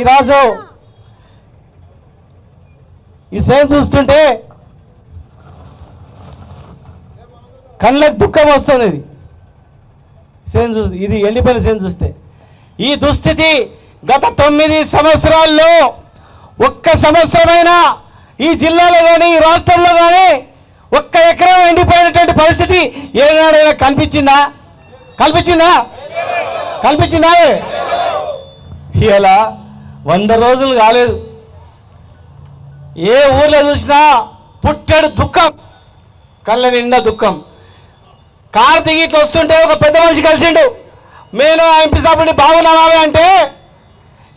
ఈరోజు ఈ సేమ్ చూస్తుంటే కళ్ళకు దుఃఖం వస్తుంది ఇది. సేమ్ చూ ఇది ఎండిపోయిన సేమ్ చూస్తే. ఈ దుస్థితి గత తొమ్మిది సంవత్సరాల్లో ఒక్క సంవత్సరమైనా ఈ జిల్లాలో కానీ ఈ రాష్ట్రంలో కానీ ఒక్క ఎకరం ఎండిపోయినటువంటి పరిస్థితి ఏనాడైనా కనిపించిందా? కల్పించిందా? కల్పించిందా? ఇలా వంద రోజులు కాలేదు. ఏ ఊర్లో చూసినా పుట్టాడు దుఃఖం కళ్ళ నిండా దుఃఖం. కారు దిగి ఇట్లా వస్తుంటే ఒక పెద్ద మనిషి కలిసిండు. నేను ఎంపీ సాబుని బాగున్నావా అంటే?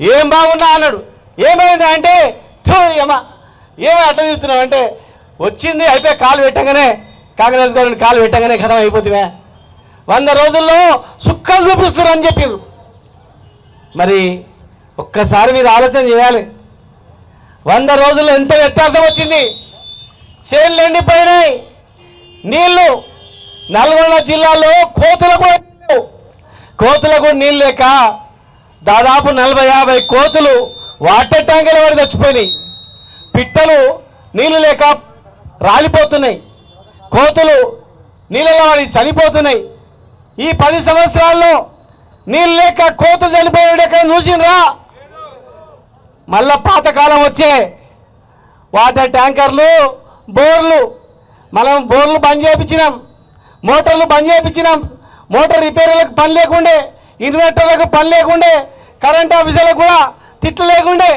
ఏం బాగున్నా? అన్నాడు. ఏమైంది అంటే "థు, ఏమా ఏమో అట్లా చెప్తున్నావు అంటే వచ్చింది అయిపోయి కాలు పెట్టగానే కాంగ్రెస్ గవర్నమెంట్ కాలు పెట్టగానే కథం అయిపోతున్నా. వంద రోజుల్లో సుఖం చూపిస్తున్నారు అని చెప్పారు మరి ఒక్కసారి మీరు ఆలోచన చేయాలి. వంద రోజుల్లో ఎంత వ్యత్యాసం వచ్చింది? చేనులు ఎండిపోయినాయి. నీళ్ళు నల్గొండ జిల్లాలో కోతులకు కోతులకు నీళ్ళు లేక దాదాపు నలభై యాభై కోతులు వాటర్ ట్యాంకుల వాడి చచ్చిపోయినాయి. పిట్టలు నీళ్ళు లేక రాలిపోతున్నాయి. కోతులు నీళ్ళలో వాడి చనిపోతున్నాయి. ఈ పది సంవత్సరాల్లో నీళ్ళు లేక కోతులు చనిపోయాడు ఎక్కడ చూసినరా మళ్ళా పాతకాలం వచ్చే వాటర్ ట్యాంకర్లు బోర్లు. మనం బోర్లు బంద్ చేయించినాం మోటార్లు బంద్ చేయించినాం మోటార్ రిపేర్లకు పని లేకుండే ఇన్వర్టర్లకు పని లేకుండే కరెంట్ ఆఫీసర్లకు కూడా తిట్లు లేకుండే.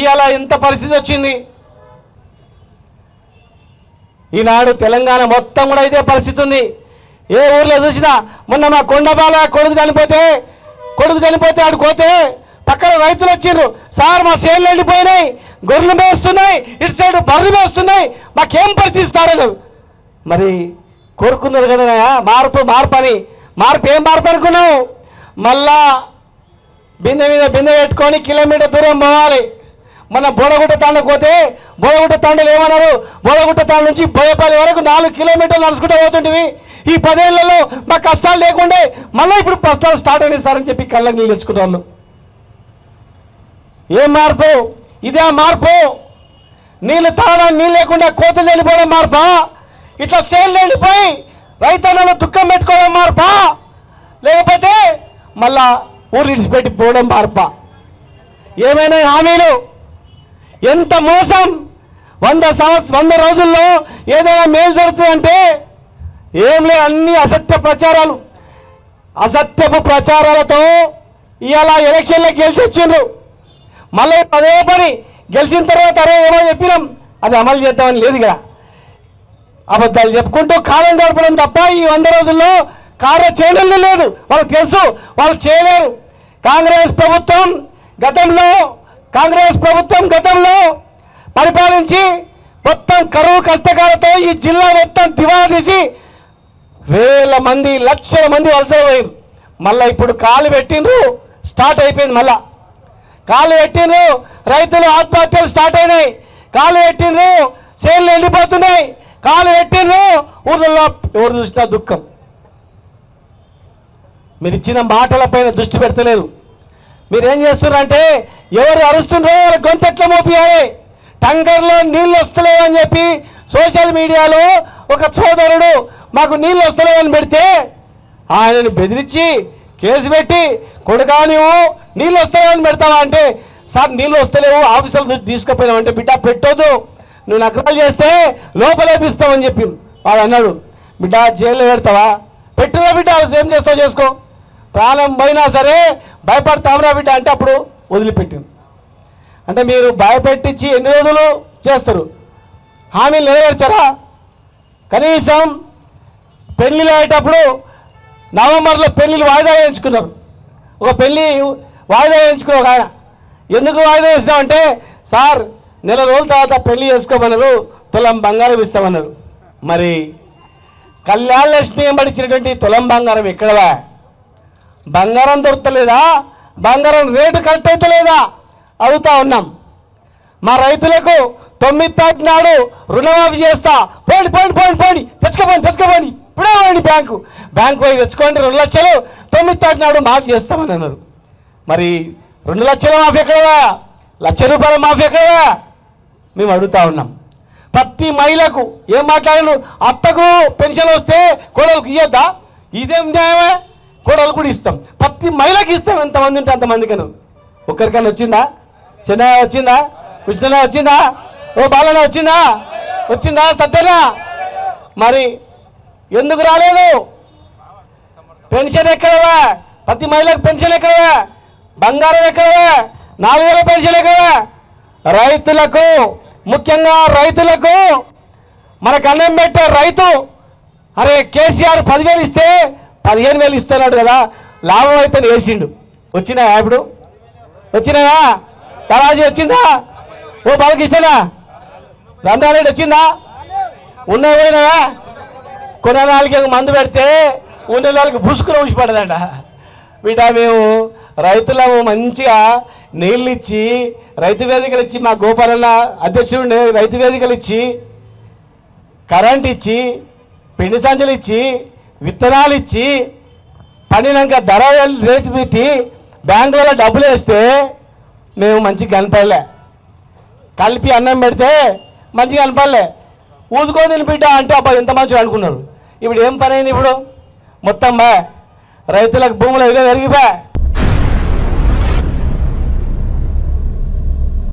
ఇవాళ ఎంత పరిస్థితి వచ్చింది. ఈనాడు తెలంగాణ మొత్తం కూడా ఇదే పరిస్థితి ఉంది. ఏ ఊర్లో చూసినా మొన్న మా కొండబాల కొడుకు చనిపోతే కొడుకు చనిపోతే ఆడు కోతే పక్కన రైతులు వచ్చిండ్రు సార్ మా సేన్లు ఎండిపోయినాయి. గొర్రెలు మేస్తున్నాయి. ఇటు సైడ్ బర్రెలు మేస్తున్నాయి. మాకేం పరిస్థితి ఇస్తారన్నారు మరి కోరుకున్నారు కదా మార్పు మార్పు అని మార్పు ఏం మార్పు అనుకున్నావు? మళ్ళా బిందె మీద బిందె పెట్టుకొని కిలోమీటర్ దూరం పోవాలి. మన బోడగుట్ట తాండకు పోతే బోడగుట్ట తాండలు ఏమన్నారు? బోడగుట్ట తాండ నుంచి బోయపల్లి వరకు నాలుగు కిలోమీటర్లు నడుచుకుంటూ పోతుంటివి. ఈ పదేళ్ళలో మా కష్టాలు లేకుండే మళ్ళీ ఇప్పుడు కష్టాలు స్టార్ట్ అయినాయి సార్ అని చెప్పి కళ్ళకి నీళ్ళు వాళ్ళు. ఏం మార్పు? ఇదే మార్పు? నీళ్ళు తాగడం నీళ్ళు లేకుండా కోతలు వెళ్ళిపోవడం మార్పా? ఇట్లా సేల్ వెళ్ళిపోయి రైతన్నలు దుఃఖం పెట్టుకోవడం మార్పా? లేకపోతే మళ్ళా ఊరు విడిచిపెట్టి పోవడం మార్పా? ఏమైనా హామీలు? ఎంత మోసం? వంద సంవత్సరం వంద రోజుల్లో ఏదైనా మేలు జరుగుతుందంటే ఏం లేదు అన్ని అసత్య ప్రచారాలు. అసత్యపు ప్రచారాలతో ఇవాళ ఎలక్షన్లకు గెలిచి వచ్చిండ్రు మళ్ళీ పదే పని గెలిచిన తర్వాత అరే ఏమో చెప్పినాం. అది అమలు చేద్దామని లేదు కదా అబద్ధాలు చెప్పుకుంటూ కాలం గడపడం తప్ప ఈ వంద రోజుల్లో కార్య చేయడం లేదు. వాళ్ళకి తెలుసు వాళ్ళు చేయలేరు. కాంగ్రెస్ ప్రభుత్వం గతంలో కాంగ్రెస్ ప్రభుత్వం గతంలో పరిపాలించి మొత్తం కరువు కష్టకాలతో ఈ జిల్లా మొత్తం దివాలా తీసి వేల మంది లక్షల మంది వలస పోయారు మళ్ళీ ఇప్పుడు కాలు పెట్టిండ్రు స్టార్ట్ అయిపోయింది మళ్ళా. కాలు పెట్టిండ్రు రైతులు ఆత్మహత్యలు స్టార్ట్ అయినాయి. కాలు పెట్టిండ్రు సేన్లు ఎండిపోతున్నాయి. కాలు పెట్టిండ్రు ఊర్లలో ఎవరు చూసినా దుఃఖం. మీరు ఇచ్చిన మాటలపైన దృష్టి పెడతలేదు. మీరేం చేస్తున్నారంటే ఎవరు అరుస్తుండ్రో వాళ్ళ గొంతెట్ల మోపియాలి. టంకర్లో నీళ్ళు వస్తలేవు అని చెప్పి సోషల్ మీడియాలో ఒక సోదరుడు మాకు నీళ్ళు వస్తలేవని పెడితే ఆయనను బెదిరించి కేసు పెట్టి కొడుకా నువ్వు నీళ్ళు వస్తాయని పెడతావా? అంటే సార్ నీళ్ళు వస్తలేవు ఆఫీసర్లు తీసుకుపోయినావు అంటే బిడ్డ పెట్టొద్దు నువ్వు నకరాలు చేస్తే లోపలేపిస్తావని చెప్పి వాడు అన్నాడు. బిడ్డ జైల్లో పెడతావా? పెట్టురా బిడ్డ ఏం చేస్తావు చేసుకో. ప్రాణం పోయినా సరే భయపడతావురా బిడ్డ అంటే అప్పుడు వదిలిపెట్టింది అంటే మీరు భయపెట్టించి ఎన్ని రోజులు చేస్తారు? హామీలు నెరవేర్చారా? కనీసం పెళ్ళిళ్ళు అయ్యేటప్పుడు నవంబర్లో పెళ్ళిళ్ళు వాయిదా వేయించుకున్నారు. ఒక పెళ్ళి వాయిదా వేయించుకున్నారు ఒక ఆయన. ఎందుకు వాయిదా వేసినామంటే సార్ నెల రోజుల తర్వాత పెళ్ళి చేసుకోమన్నారు తులం బంగారం ఇస్తామన్నారు. మరి కళ్యాణ లక్ష్మి ఎంబడిచ్చినటువంటి తులం బంగారం ఎక్కడవా? బంగారం దొరకలేదా? బంగారం రేటు కరెక్ట్ అవుతలేదా అవుతా అడుగుతా ఉన్నాం. మా రైతులకు తొమ్మిది తారీఖు నాడు రుణమాఫీ చేస్తా. పోండి పోండి పోండి పోండి. తెచ్చుకోపోండి తెచ్చుకోపోండి. ఇప్పుడే పోండి బ్యాంకు బ్యాంకు పోయి తెచ్చుకోండి రెండు లక్షలు తొమ్మిది తాటి నాడు మాఫీ చేస్తామని అన్నారు. మరి రెండు లక్షల మాఫీ ఎక్కడవా లక్ష రూపాయల మాఫీ ఎక్కడా మేము అడుగుతా ఉన్నాం. ప్రతి మహిళకు ఏం మాట్లాడాను అత్తకు పెన్షన్ వస్తే కోడలకు ఇవ్వద్దా ఇదేం న్యాయమే? కోడలు కూడా ఇస్తాం. ప్రతి మహిళకి ఇస్తాం. ఎంతమంది ఉంటే అంతమందికను ఒక్కరికైనా వచ్చిందా? చిన్న వచ్చిందా? కృష్ణ వచ్చిందా? ఓ బాలన వచ్చిందా? వచ్చిందా? సత్యనా మరి ఎందుకు రాలేదు? పెన్షన్ ఎక్కడవా? ప్రతి మహిళకు పెన్షన్ ఎక్కడవా? బంగారం ఎక్కడవా? నాలుగు వేల పెన్షన్ ఎక్కడవా? రైతులకు ముఖ్యంగా రైతులకు మనకు అన్నం పెట్టే రైతు అరే కేసీఆర్ పదివేలు ఇస్తే పదిహేను వేలు ఇస్తున్నాడు కదా లాభం అయితే వేసిండు. వచ్చినాయా ఇప్పుడు? వచ్చినాయా? తరాజీ వచ్చిందా? ఓ బాలకృష్ణనా? రంధారెడ్డి వచ్చిందా? ఉన్నాయి పోయినాయా? కొన మందు పెడితే ఉండే వాళ్ళకి బుసుకుని ఊసి పడదంట. మేము రైతులము మంచిగా నీళ్ళు ఇచ్చి రైతు వేదికలు ఇచ్చి మా గోపాలన్న అధ్యక్షుడు రైతు వేదికలు ఇచ్చి కరెంట్ ఇచ్చి పిండి సంచులు ఇచ్చి విత్తనాలు ఇచ్చి పండినాక ధర రేటు పెట్టి బ్యాంకులలో డబ్బులు వేస్తే మేము మంచిగా కనపడలే. కలిపి అన్నం పెడితే మంచిగా కనపడలే. ఊదుకొని తిని బిడ్డ అంటే అబ్బాయి ఎంత మంచిగా అనుకున్నారు. ఇప్పుడు ఏం పని అయింది ఇప్పుడు? మొత్తం బా. రైతులకు భూములు ఎగ పెరిగిపోయా